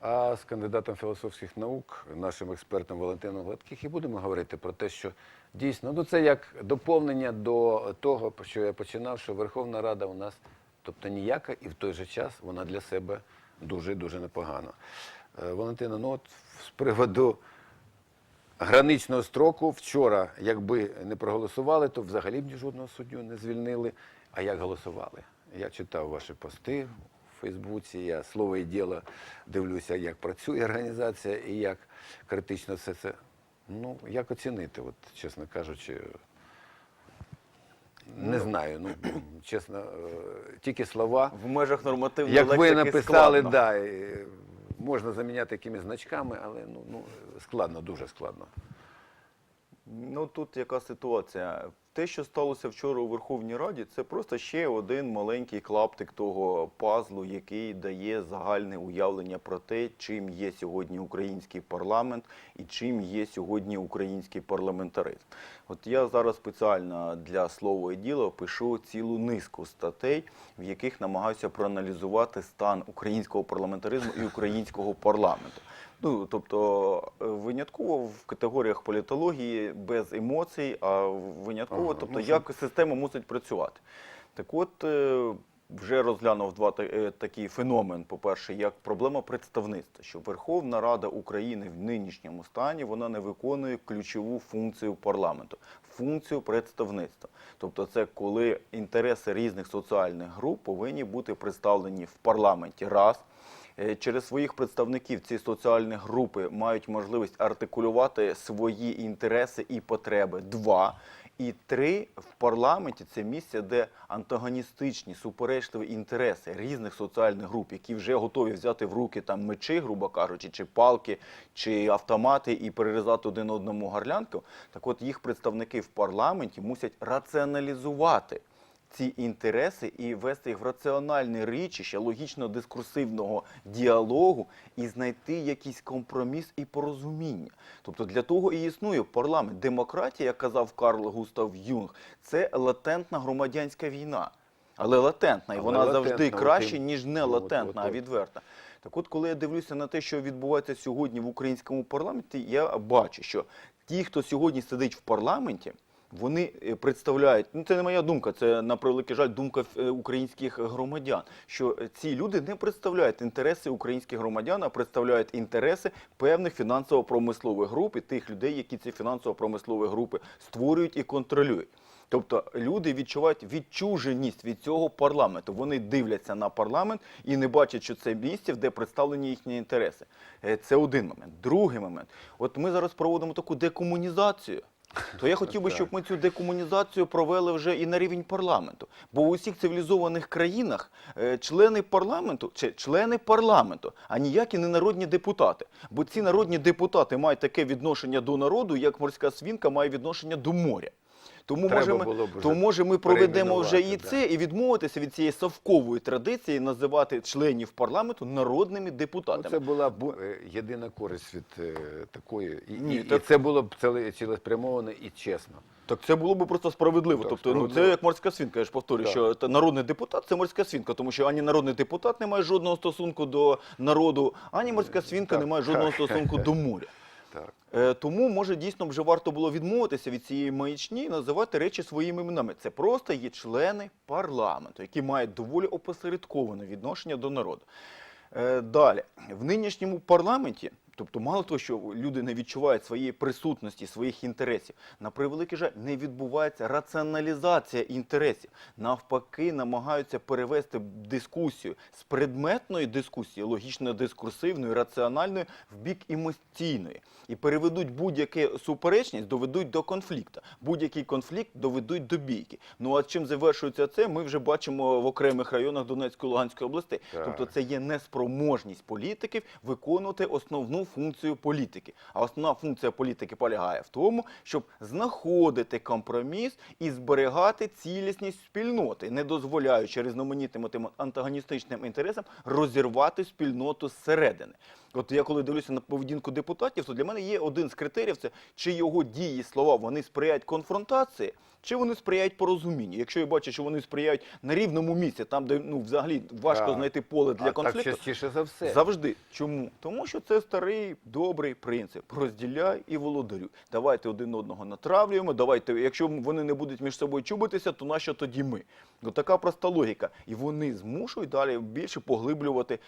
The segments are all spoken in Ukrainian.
А з кандидатом філософських наук, нашим експертом Валентином Гладких, і будемо говорити про те, що дійсно ну це як доповнення до того, що я починав, що Верховна Рада у нас, тобто ніяка, і в той же час вона для себе дуже дуже непогана. Е, Валентина, ну от з приводу граничного строку вчора, якби не проголосували, то взагалі б жодного суддю не звільнили. А як голосували? Я читав ваші пости Фейсбуці, я слово і діло дивлюся, як працює організація і як критично все це. Ну, як оцінити, от, чесно кажучи, не знаю. Ну, чесно, е, тільки слова. В межах нормативної Як ви написали, складно. да, можна заміняти якимись значками, але ну, ну, складно, дуже складно. Ну тут яка ситуація? Те, що сталося вчора у Верховній Раді, це просто ще один маленький клаптик того пазлу, який дає загальне уявлення про те, чим є сьогодні український парламент і чим є сьогодні український парламентаризм. От я зараз спеціально для слова і діла пишу цілу низку статей, в яких намагаюся проаналізувати стан українського парламентаризму і українського парламенту. Ну, тобто е, винятково в категоріях політології без емоцій, а винятково, Тобто ну, як система мусить працювати. Так от е, вже розглянув два е, такий феномен. По-перше, як проблема представництва, що Верховна Рада України в нинішньому стані вона не виконує ключову функцію парламенту, функцію представництва. Тобто, це коли інтереси різних соціальних груп повинні бути представлені в парламенті раз. Е, Через своїх представників ці соціальні групи мають можливість артикулювати свої інтереси і потреби. Два. І три в парламенті це місце, де антагоністичні суперечливі інтереси різних соціальних груп, які вже готові взяти в руки там мечі, грубо кажучи, чи палки, чи автомати і перерізати один одному гарлянку. Так от їх представники в парламенті мусять раціоналізувати ці інтереси і ввести їх в раціональне річище логічно-дискурсивного діалогу і знайти якийсь компроміс і порозуміння. Тобто для того і існує парламент. Демократія, як казав Карл Густав Юнг, це латентна громадянська війна. Але латентна, і Але вона латентна, завжди краще, ніж не латентна, а відверта. Так от, коли я дивлюся на те, що відбувається сьогодні в українському парламенті, я бачу, що ті, хто сьогодні сидить в парламенті, вони е, представляють, ну це не моя думка, це на превеликий жаль думка е, українських громадян, що е, ці люди не представляють інтереси українських громадян, а представляють інтереси певних фінансово-промислових груп і тих людей, які ці фінансово-промислові групи створюють і контролюють. Тобто люди відчувають відчуженість від цього парламенту. Вони дивляться на парламент і не бачать, що це місце, де представлені їхні інтереси. Це один момент. Другий момент. От ми зараз проводимо таку декомунізацію. То я хотів би, щоб ми цю декомунізацію провели вже і на рівень парламенту. Бо в усіх цивілізованих країнах е, члени парламенту чи члени парламенту, а ніякі не народні депутати. Бо ці народні депутати мають таке відношення до народу, як морська свінка має відношення до моря. Тому Треба може, ми, було б вже то може ми проведемо вже і це, і відмовитися від цієї совкової традиції називати членів парламенту народними Ну, депутатами. це була б е, єдина користь від е, такої. І, Ні, і, так- і це було б ціле- цілеспрямовано і чесно. Так це було б просто справедливо. Так, тобто, ну це як морська свінка. Я ж повторюю, Так. що та народний депутат це морська свінка, тому що ані народний депутат не має жодного стосунку до народу, ані морська свінка так, не має жодного стосунку до моря. Е, тому, може, дійсно вже варто було відмовитися від цієї маячні і називати речі своїми іменами. Це просто є члени парламенту, які мають доволі опосередковане відношення до народу. Е, далі, в нинішньому парламенті, тобто мало того, що люди не відчувають своєї присутності, своїх інтересів, на превеликий жаль, не відбувається раціоналізація інтересів. Навпаки, намагаються перевести дискусію з предметної дискусії, логічно-дискурсивної, раціональної, в бік емоційної. І переведуть будь-яку суперечність, доведуть до конфлікту. Будь-який конфлікт доведуть до бійки. Ну а чим завершується це, ми вже бачимо в окремих районах Донецької Луганської областей. Так. Тобто це є неспроможність політиків виконувати основну функцію політики. А основна функція політики полягає в тому, щоб знаходити компроміс і зберігати цілісність спільноти, не дозволяючи різноманітним тим антагоністичним інтересам розірвати спільноту зсередини. От я коли дивлюся на поведінку депутатів, то для мене є один з критеріїв: це чи його дії, слова вони сприяють конфронтації, чи вони сприяють порозумінню. Якщо я бачу, що вони сприяють на рівному місці, там де ну взагалі важко Так. знайти поле для а конфлікту. так частіше за все. Завжди. Чому? Тому що це старий добрий принцип. Розділяй і володарю. Давайте один одного натравлюємо. Давайте, якщо вони не будуть між собою чубитися, то нащо тоді ми? Ну така проста логіка. І вони змушують далі більше поглиблювати.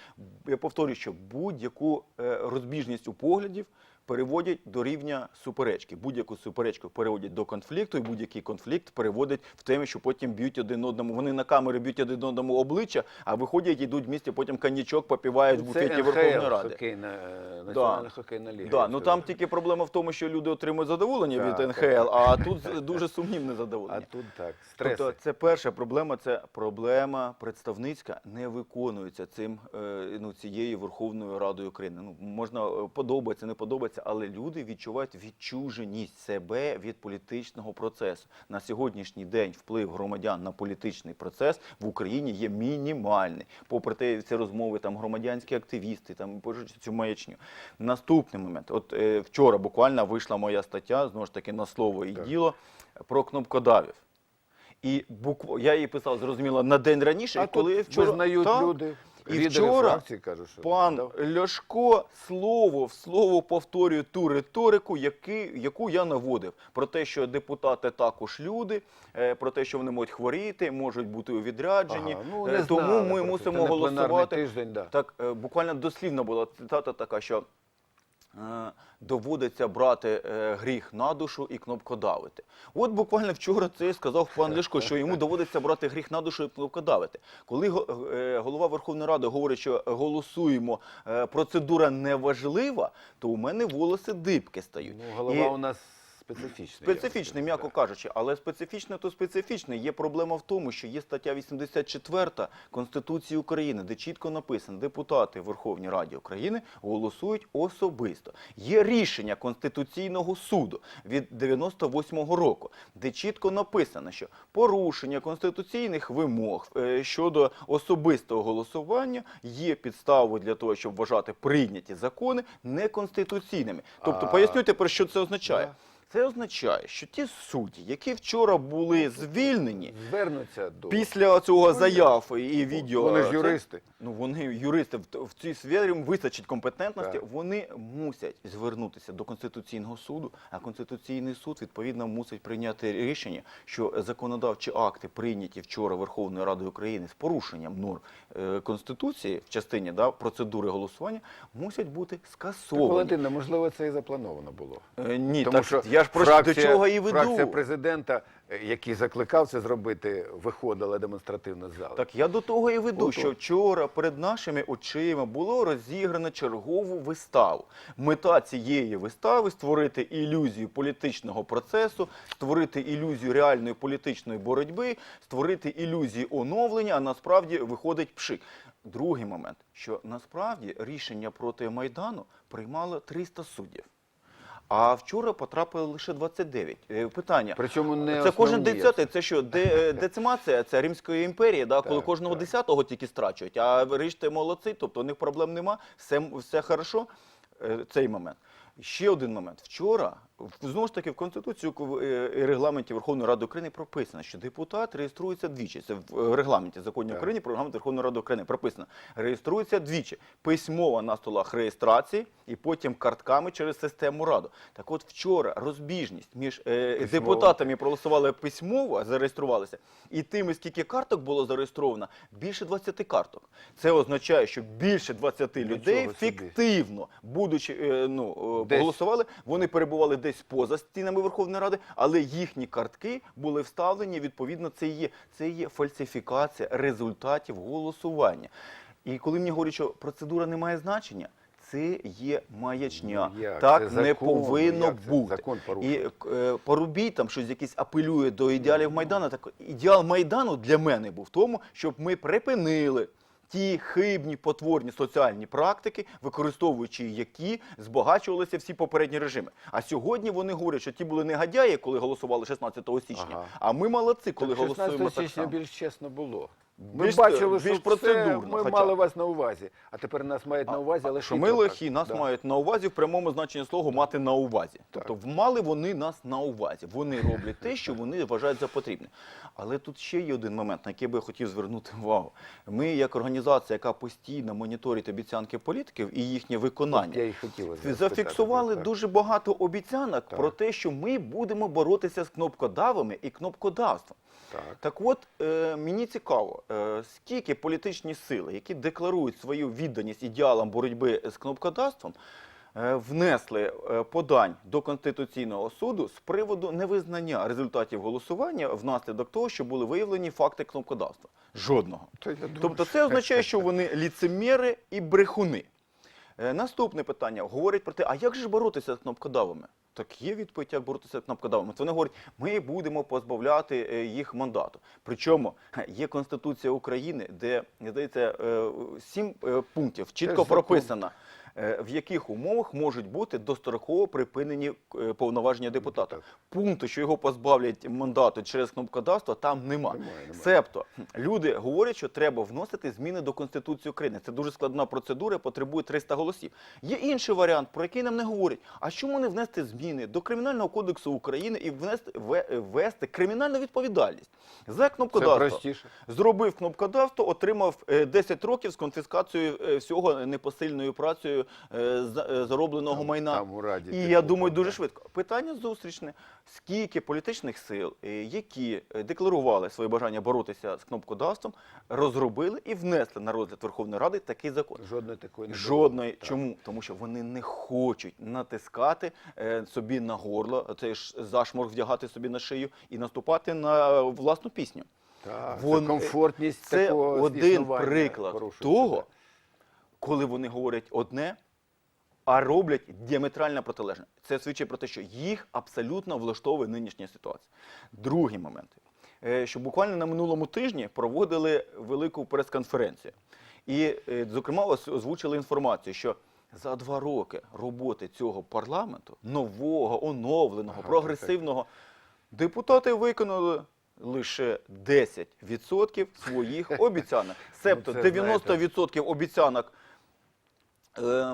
Я повторюю, що будь-яку е, розбіжність у поглядів. Переводять до рівня суперечки. Будь-яку суперечку переводять до конфлікту, і будь-який конфлікт переводять в темі, що потім б'ють один одному. Вони на камери б'ють один одному обличчя, а виходять, йдуть в місті, потім коньячок попівають в буфеті Верховної Ради. Хокейна, е, Національна хокейна ліга. Да, ну там тільки проблема в тому, що люди отримують задоволення Так, від НХЛ, так. а тут дуже сумнівне А задоволення. тут так, стреси. Тобто це перша проблема, це проблема представницька не виконується цим е, ну, цією Верховною Радою України. Ну можна е, подобається, не подобається, але люди відчувають відчуженість себе від політичного процесу. На сьогоднішній день вплив громадян на політичний процес в Україні є мінімальний. Попри те, ці розмови там громадянські активісти, там пишуть цю маячню. Наступний момент. От е, вчора буквально вийшла моя стаття, знову ж таки на слово і Так. діло про кнопкодавів. І букв... я її писав, зрозуміло, на день раніше, а і коли тут вчора визнають Так. люди, І лідери вчора фракції кажуть, що пан. Ляшко слово в слово повторює ту риторику, які, яку я наводив. Про те, що депутати також люди, е, про те, що вони можуть хворіти, можуть бути у відрядженні. Ага, ну, Е, не Тому знали ми про це. мусимо не пленарний голосувати. тиждень, да. Так, е, буквально дослівно була цитата така, що доводиться брати е, гріх на душу і кнопкодавити. От буквально вчора це сказав пан Ляшко, що йому доводиться брати гріх на душу і кнопкодавити. Коли е, голова Верховної Ради говорить, що голосуємо, е, процедура неважлива, то у мене волоси дибки стають. Ну, голова І- у нас специфічний. Специфічний, м'яко кажучи, але специфічне то специфічне. Є проблема в тому, що є стаття 84 Конституції України, де чітко написано, депутати Верховній Раді України голосують особисто. Є рішення Конституційного суду від 98-го року, де чітко написано, що порушення конституційних вимог е, щодо особистого голосування є підставою для того, щоб вважати прийняті закони неконституційними. Тобто, А, поясню тепер, що це означає. Це означає, що ті судді, які вчора були звільнені. Звернуться до... після цього заяв і відео, Вони ж це- юристи. Ну вони юристи в, цій сфері вистачить компетентності. Так. Вони мусять звернутися до конституційного суду. А конституційний суд відповідно мусить прийняти рішення, що законодавчі акти, прийняті вчора Верховною Радою України з порушенням норм е, конституції в частині да, процедури голосування, мусять бути Так, скасовані. Валентина, можливо, це і заплановано було. Е, Ні, Тому так що я ж просто до чого і веду. Фракція президента, е, який закликав це зробити, виходила демонстративно з зали. Так я до того і веду, Отож. що вчора перед нашими очима було розіграно чергову виставу. Мета цієї вистави створити ілюзію політичного процесу, створити ілюзію реальної політичної боротьби, створити ілюзію оновлення, а насправді виходить пшик. Другий момент, що насправді рішення проти Майдану приймало 300 суддів. А вчора потрапили лише 29. Е, Питання. Причому не Це кожен десятий, це що, де, е, децимація, це Римської імперії, да, коли Так, кожного так. десятого тільки страчують, а решта молодці, тобто у них проблем нема, все, все хорошо, Е, цей момент. Ще один момент. Вчора, знову ж таки, в Конституції в е, і регламенті Верховної Ради України прописано, що депутат реєструється двічі. Це в е, регламенті законів Так. України про регламент Верховної Ради України прописано. Реєструється двічі. Письмово на столах реєстрації і потім картками через систему Раду. Так от вчора розбіжність між е, депутатами проголосували письмово, зареєструвалися, і тими, скільки карток було зареєстровано, більше 20 карток. Це означає, що більше 20 людей Нічого фіктивно, будучи е, ну, е, Десь. голосували, вони перебували десь поза стінами Верховної Ради, але їхні картки були вставлені. Відповідно, це є, це є фальсифікація результатів голосування. І коли мені говорять, що процедура не має значення. Це є маячня. Ну, як? Так Це не закон, повинно як бути. Закон. І е, Парубій там щось якесь апелює до ідеалів Майдану. Так ідеал Майдану для мене був в тому, щоб ми припинили ті хибні потворні соціальні практики, використовуючи які збагачувалися всі попередні режими. А сьогодні вони говорять, що ті були негодяї, коли голосували 16 січня. Ага. А ми молодці, коли Так 16 голосуємо так січня само. більш чесно було. Ми Більш- бачили, більш що процедурно, все, ми хоча мали вас на увазі, а тепер нас мають на увазі, але що ми так. лихі, нас Да. мають на увазі в прямому значенні слова мати на увазі. Тобто мали вони нас на увазі. Вони роблять те, що вони вважають за потрібне. Але тут ще є один момент, на який би я хотів звернути увагу. Ми, як організація, яка постійно моніторить обіцянки політиків і їхнє виконання, Я хотів зафіксували це. дуже багато обіцянок Так. про те, що ми будемо боротися з кнопкодавами і кнопкодавством. Так. Так от е, мені цікаво, е, скільки політичні сили, які декларують свою відданість ідеалам боротьби з кнопкодавством, е, внесли е, подань до Конституційного суду з приводу невизнання результатів голосування внаслідок того, що були виявлені факти кнопкодавства. Жодного. То я думаю, Тобто це означає, що вони ліцемєри і брехуни. Е, Наступне питання говорить про те, а як же боротися з кнопкодавами? Так є відповідь, як боротися з кнопкодавами. Це вони говорять, ми будемо позбавляти е, їх мандату. Причому є Конституція України, де здається е, сім е, пунктів чітко прописано. В яких умовах можуть бути достроково припинені повноваження депутата? Депутат. Пункту, що його позбавлять мандату через кнопкодавство, там нема. Себто люди говорять, що треба вносити зміни до Конституції України. Це дуже складна процедура, потребує 300 голосів. Є інший варіант, про який нам не говорять. А чому не внести зміни до Кримінального кодексу України і внести ввести кримінальну відповідальність за кнопкодавство? Зробив кнопкодавство, отримав е, 10 років з конфіскацією е, всього непосильною працею е, за- е, заробленого майна. там у Раді І я думаю, дуже швидко. Питання зустрічне. Скільки політичних сил, е, які е, декларували своє бажання боротися з кнопкодавством, розробили і внесли на розгляд Верховної Ради такий закон? Жодної такої не було. Жодної. Так. Чому? Тому що вони не хочуть натискати е, собі на горло, цей ж зашморг вдягати собі на шию і наступати на власну пісню. Так, Вон- це комфортність Це такого один приклад того, коли вони говорять одне, а роблять діаметрально протилежне. Це свідчить про те, що їх абсолютно влаштовує нинішня ситуація. Другий момент. Е, Що буквально на минулому тижні проводили велику прес-конференцію. І, е, зокрема, озвучили інформацію, що за два роки роботи цього парламенту, нового, оновленого, Ага, прогресивного, депутати виконали лише 10% своїх обіцянок. Себто Ну, знаєте, 90% обіцянок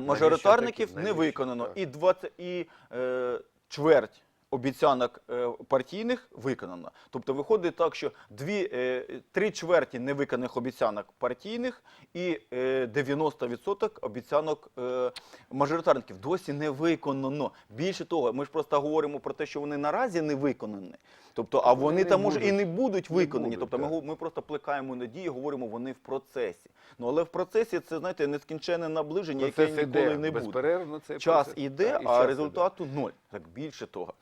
мажоритарників не виконано, і 20, і е, чверть обіцянок е, партійних виконано. Тобто виходить так, що дві, е, три чверті невиконаних обіцянок партійних і е, 90% обіцянок е, мажоритарників досі не виконано. Більше того, ми ж просто говоримо про те, що вони наразі не виконані. Тобто, а Вони вони там може і не будуть Не виконані. будуть, тобто ми, ми просто плекаємо надії, говоримо, вони в процесі. Ну але в процесі це знаєте нескінченне наближення, яке ніколи іде не буде. безперервно. Цей Час процес. іде, і а час іде. результату нуль. Так більше того.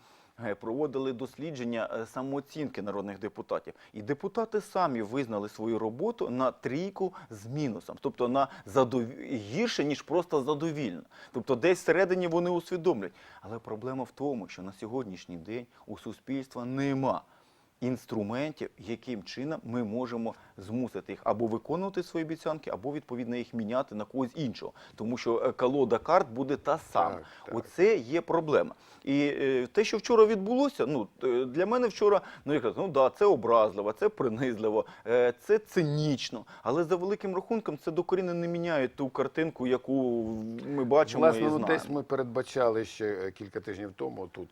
Е, Проводили дослідження е, самооцінки народних депутатів, і депутати самі визнали свою роботу на трійку з мінусом, тобто на задов... гірше ніж просто задовільно. Тобто, десь всередині вони усвідомлять. Але проблема в тому, що на сьогоднішній день у суспільства нема інструментів, яким чином ми можемо змусити їх або виконувати свої обіцянки, або відповідно їх міняти на когось іншого. Тому що е, колода карт буде та сама. Так. Оце є проблема. І е, те, що вчора відбулося, ну е, для мене вчора, ну я кажу, ну да, це образливо, це принизливо, е, це цинічно. Але за великим рахунком це докорінно не міняє ту картинку, яку ми бачимо Власне, і знаємо. десь ми передбачали ще е, кілька тижнів тому тут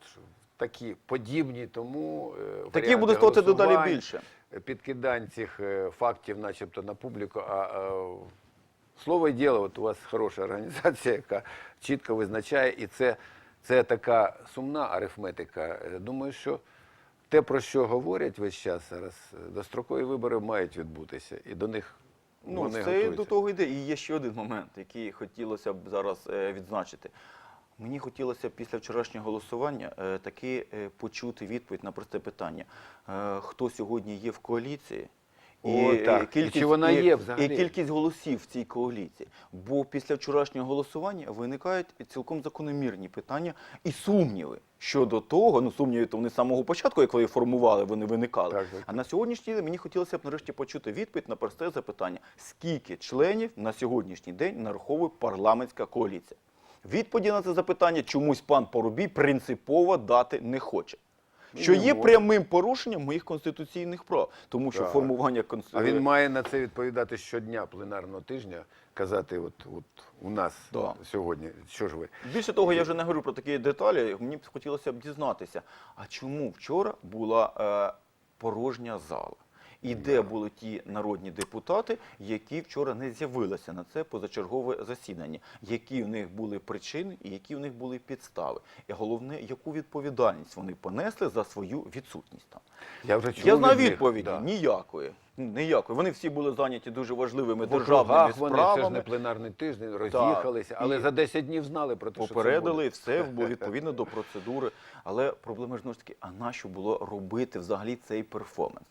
такі подібні тому е, Такі буде ставати дедалі більше. е, підкидань цих е, фактів, начебто, на публіку. А е, слово і діло, от у вас хороша організація, яка чітко визначає, і це, це така сумна арифметика. Думаю, що те, про що говорять весь час зараз, дострокові вибори мають відбутися, і до них Ну, вони це готуються. до того йде. І є ще один момент, який хотілося б зараз е, відзначити. Мені хотілося після вчорашнього голосування е, таки е, почути відповідь на просте питання. Е, хто сьогодні є в коаліції О, і, так. І чи вона є взагалі? і кількість голосів в цій коаліції. Бо після вчорашнього голосування виникають цілком закономірні питання і сумніви щодо того, ну сумніви то вони з самого початку, як ви формували, вони виникали. Так, так. А на сьогоднішній день мені хотілося б нарешті почути відповідь на просте запитання: скільки членів на сьогоднішній день нараховує парламентська коаліція? Відповіді на це запитання чомусь пан Порубій принципово дати не хоче. Що є прямим порушенням моїх конституційних прав, тому що Так. формування А конституції він має на це відповідати щодня пленарного тижня, казати, от, от у нас Да. сьогодні. Що ж ви? Більше того, я вже не говорю про такі деталі. Мені б хотілося б дізнатися, а чому вчора була е, порожня зала? І де були ті народні депутати, які вчора не з'явилися на це позачергове засідання? Які в них були причини і які в них були підстави? І головне, яку відповідальність вони понесли за свою відсутність там? Я вже чув Я знаю від них, відповіді. да. Ніякої. Ніякої. Вони всі були зайняті дуже важливими В державними округах вони, це ж справами. не пленарний тиждень, роз'їхалися, але І за 10 днів знали про те, що це Попередили буде. все було відповідно до процедури. Але проблема ж знову ж таки, а нащо було робити взагалі цей перформанс?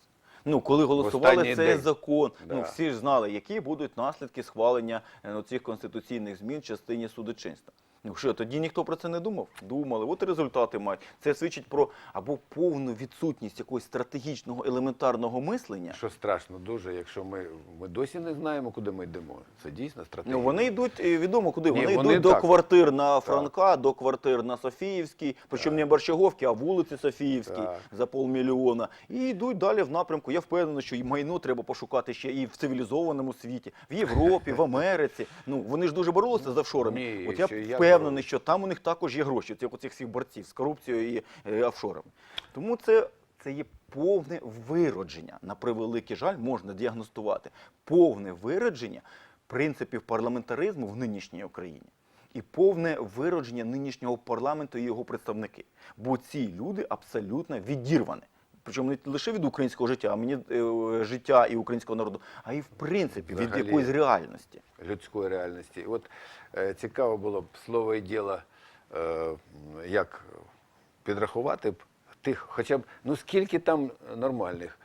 Ну, коли голосували цей день. закон, Да. ну всі ж знали, які будуть наслідки схвалення ну, цих конституційних змін в частині судочинства. Ну що, тоді ніхто про це не думав? Думали, от і результати мають. Це свідчить про або повну відсутність якогось стратегічного елементарного мислення. Що страшно дуже, якщо ми, ми досі не знаємо, куди ми йдемо. Це дійсно стратегія. Ну, вони йдуть е, відомо куди. Ні, Вони, вони йдуть до квартир на Франка, до квартир на Софіївській, причому не Борщаговки, а вулиці Софіївській Так. за полмільйона. І йдуть далі в напрямку. Я впевнений, що і майно треба пошукати ще і в цивілізованому світі, в Європі, в Америці. Ну вони ж дуже боролися з офшорами. Ні, От я впевнений, що там у них також є гроші, цих оцих всіх борців з корупцією і е, офшорами. Тому це. Це є повне виродження. На превеликий жаль, можна діагностувати повне виродження принципів парламентаризму в нинішній Україні і повне виродження нинішнього парламенту і його представники. Бо ці люди абсолютно відірвані. Причому не лише від українського життя, а мені е, життя і українського народу, а і в принципі від Взагалі. якоїсь реальності. людської реальності. От е, цікаво було б слово і діло, е, як підрахувати б тих, хоча б ну скільки там нормальних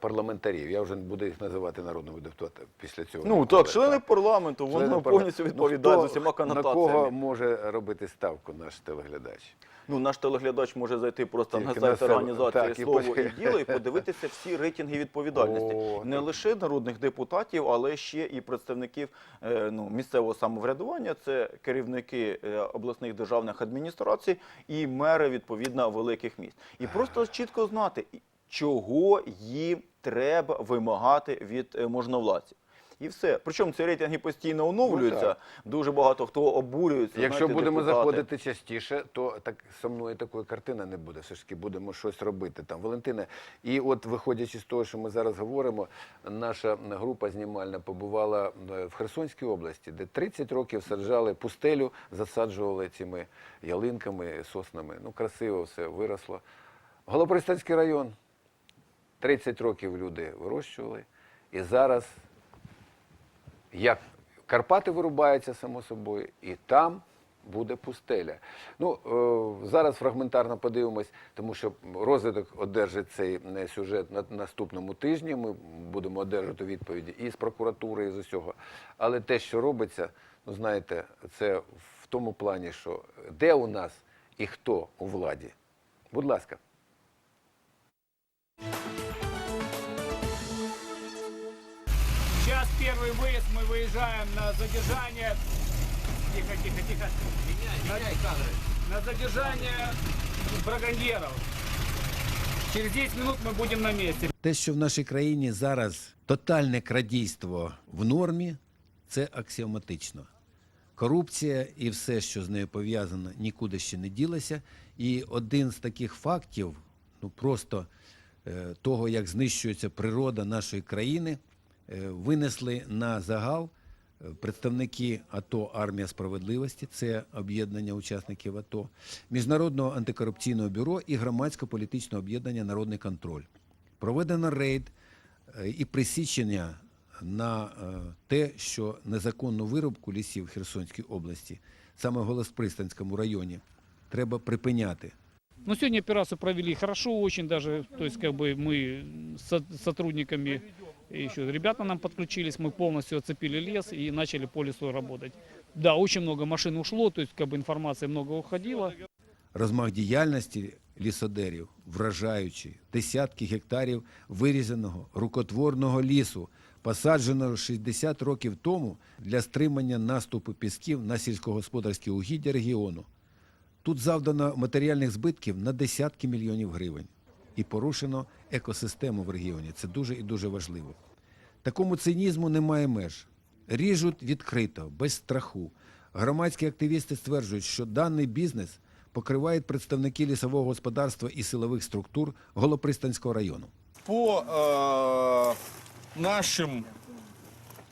парламентарів. Я вже не буду їх називати народними депутатами після цього. Ну так, члени парламенту, Члени вони парла- повністю Ну, відповідають хто- з усіма На кого може робити ставку наш телеглядач? Ну, наш телеглядач може зайти просто Тільки на на сайт себе. організації Так, і слово потім- і діло і подивитися всі рейтинги відповідальності. О, Не так. лише народних депутатів, але ще і представників е, ну, місцевого самоврядування. Це керівники е, обласних державних адміністрацій і мери відповідно великих міст. І просто чітко знати, чого їм треба вимагати від е, можновладців. І все. Причому ці рейтинги постійно оновлюються. Ну. Дуже багато хто обурюється. Якщо знаєте, будемо депутати. заходити частіше, то так со мною такої картини не буде. Все ж таки будемо щось робити там. Валентина, і от виходячи з того, що ми зараз говоримо, наша група знімальна побувала е, в Херсонській області, де 30 років саджали пустелю, засаджували цими ялинками, соснами. Ну, красиво все виросло. Голопристанський район. 30 років люди вирощували. І зараз як Карпати вирубаються само собою, і там буде пустеля. Ну е, зараз фрагментарно подивимось, тому що розвиток одержить цей е, сюжет на наступному тижні. Ми будемо одержати відповіді і з прокуратури, і з усього. Але те, що робиться, ну знаєте, це в тому плані, що де у нас і хто у владі. Будь ласка. первый выезд, мы выезжаем на задержание. Тихо, тихо, тихо. на, на задержание браконьеров. Через 10 минут мы будем на месте. Те, що в нашій країні зараз тотальне крадійство в нормі, це аксіоматично. Корупція і все, що з нею пов'язано, нікуди ще не ділося. І один з таких фактів, ну просто е, того, як знищується природа нашої країни, е, винесли на загал е, представники АТО Армія справедливості, це об'єднання учасників АТО, Міжнародного антикорупційного бюро і громадсько-політичного об'єднання Народний контроль. Проведено рейд е, і присічення на е, те, що незаконну вирубку лісів в Херсонській області, саме в Голоспристанському районі, треба припиняти. Ну, сегодня операцию провели хорошо очень даже. То есть, как бы мы с сотрудниками И еще ребята нам подключились, мы полностью оцепили лес и начали по лесу работать. Да, очень много машин ушло, то есть как бы информации много уходило. Розмах діяльності лісодерів вражаючий. Десятки гектарів вирізаного рукотворного лісу, посадженого 60 років тому для стримання наступу пісків на сільськогосподарські угіддя регіону. Тут завдано матеріальних збитків на десятки мільйонів гривень І порушено екосистему в регіоні. Це дуже і дуже важливо. Такому цинізму немає меж. Ріжуть відкрито, без страху. Громадські активісти стверджують, що даний бізнес покривають представники лісового господарства і силових структур Голопристанського району. По э, нашим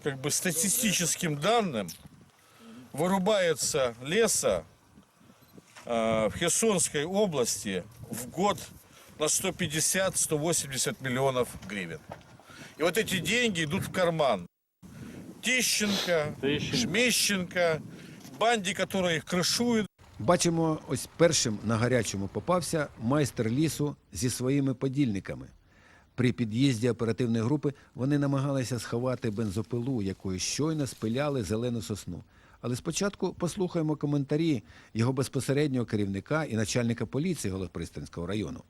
как бы статистическим данным вырубается леса э, в Херсонской области в год на 150-180 миллионов гривен. И вот эти деньги идут в карман Тищенко, Шмещенко, банде, которая их крышует. Бачимо, ось першим на гарячому попався майстер лісу зі своїми подільниками. При під'їзді оперативної групи вони намагалися сховати бензопилу, якою щойно спиляли зелену сосну. Але спочатку послухаємо коментарі його безпосереднього керівника і начальника поліції Голопристанського району.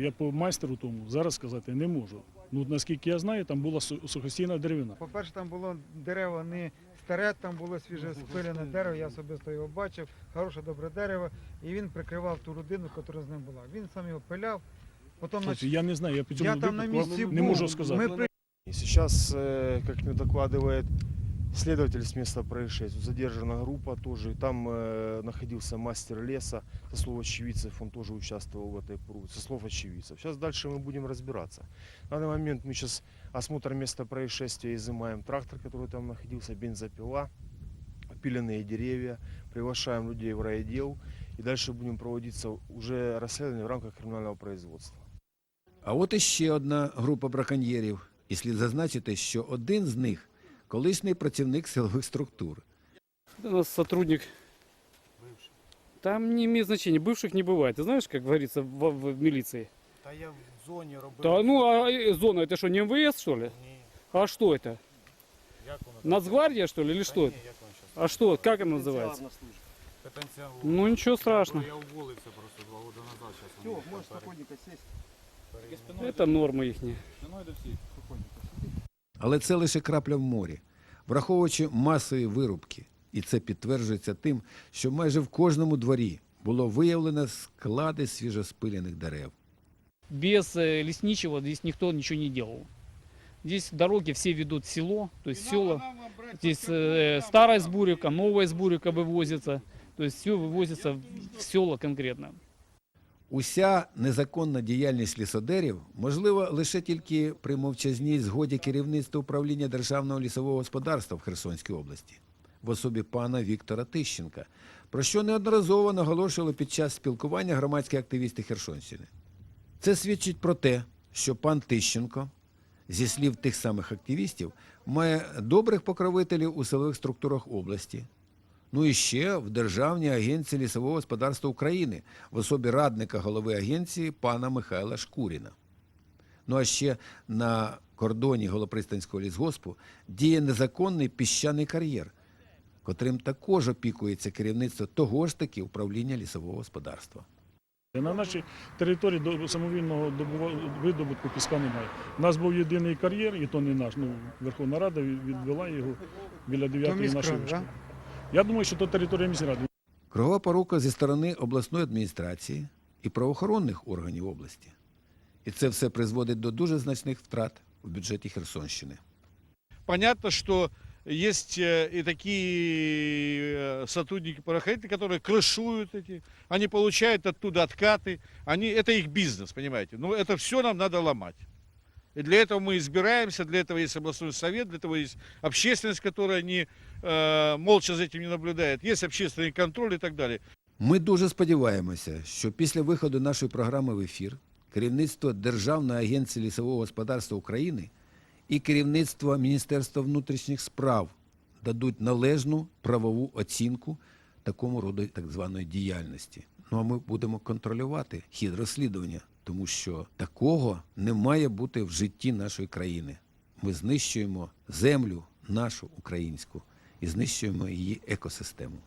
Я по майстеру тому зараз сказати не можу. Ну наскільки я знаю, там була сухостійна деревина. По-перше, там було дерево не старе, там було свіже спилене дерево, я особисто його бачив, хороше добре дерево, і він прикривав ту родину, яка з ним була. Він сам його пиляв, потім нач- я не знаю, я по цьому я там на місці не був. можу сказати. Ми при... Сейчас, как мне докладывает следователь с места происшествия, задержана группа тоже. И Там э, находился мастер леса, со слов очевидцев, он тоже участвовал в этой пруде, со слов очевидцев. Сейчас дальше мы будем разбираться. На данный момент мы сейчас осмотр места происшествия, изымаем трактор, который там находился, бензопила, опиленные деревья, приглашаем людей в райотдел. И дальше будем проводиться уже расследование в рамках криминального производства. А от іще одна група браконьєрів. І слід зазначити, що один з них колишній працівник силових структур. У нас сотрудник. Там не имеет значения, бывших не бывает. Ты знаешь, как говорится в, в милиции? Та я в зоні робив. Да, ну а э, зона это что, не МВС, что ли? А что это? Нацгвардия, что ли, или что это? А что, как она называется? Ну ничего страшного. Это нормы их. Але це лише крапля в морі, враховуючи масові вирубки. І це підтверджується тим, що майже в кожному дворі було виявлено склади свіжоспилених дерев. Без э, лесничего здесь никто ничего не делал. Здесь дороги все ведут в село, то есть села. Здесь э, старая сбурика, новая сбурика вывозится. То есть все вывозится в села конкретно. Уся незаконна діяльність лісодерів можлива лише тільки при мовчазній згоді керівництва управління Державного лісового господарства в Херсонській області в особі пана Віктора Тищенка, про що неодноразово наголошували під час спілкування громадські активісти Херсонщини. Це свідчить про те, що пан Тищенко, зі слів тих самих активістів, має добрих покровителів у силових структурах області, Ну і ще в Державній агенції лісового господарства України в особі радника голови агенції пана Михайла Шкуріна. Ну а ще на кордоні Голопристанського лісгоспу діє незаконний піщаний кар'єр, котрим також опікується керівництво того ж таки управління лісового господарства. На нашій території до самовільного видобутку піска немає. У нас був єдиний кар'єр, і то не наш. Ну, Верховна Рада відвела його біля 9-ї нашої вишки. Я думаю, що то територія міськради. Кругова порука зі сторони обласної адміністрації і правоохоронних органів області. І це все призводить до дуже значних втрат у бюджеті Херсонщини. Понятно, что есть э, и такие э, сотрудники правоохранительные, которые крышуют эти, они получают оттуда откаты, они, это их бизнес, понимаете. Но это все нам надо ломать. И для этого мы избираемся, для этого есть областной совет, для этого есть общественность, которая не, э, молча за этим не наблюдает, есть общественный контроль и так далее. Ми дуже сподіваємося, що після виходу нашої програми в ефір керівництво Державної агенції лісового господарства України і керівництво Міністерства внутрішніх справ дадуть належну правову оцінку такому роду так званої діяльності. Ну а ми будемо контролювати хід розслідування, тому що такого не має бути в житті нашої країни. ми знищуємо землю нашу українську і знищуємо її екосистему.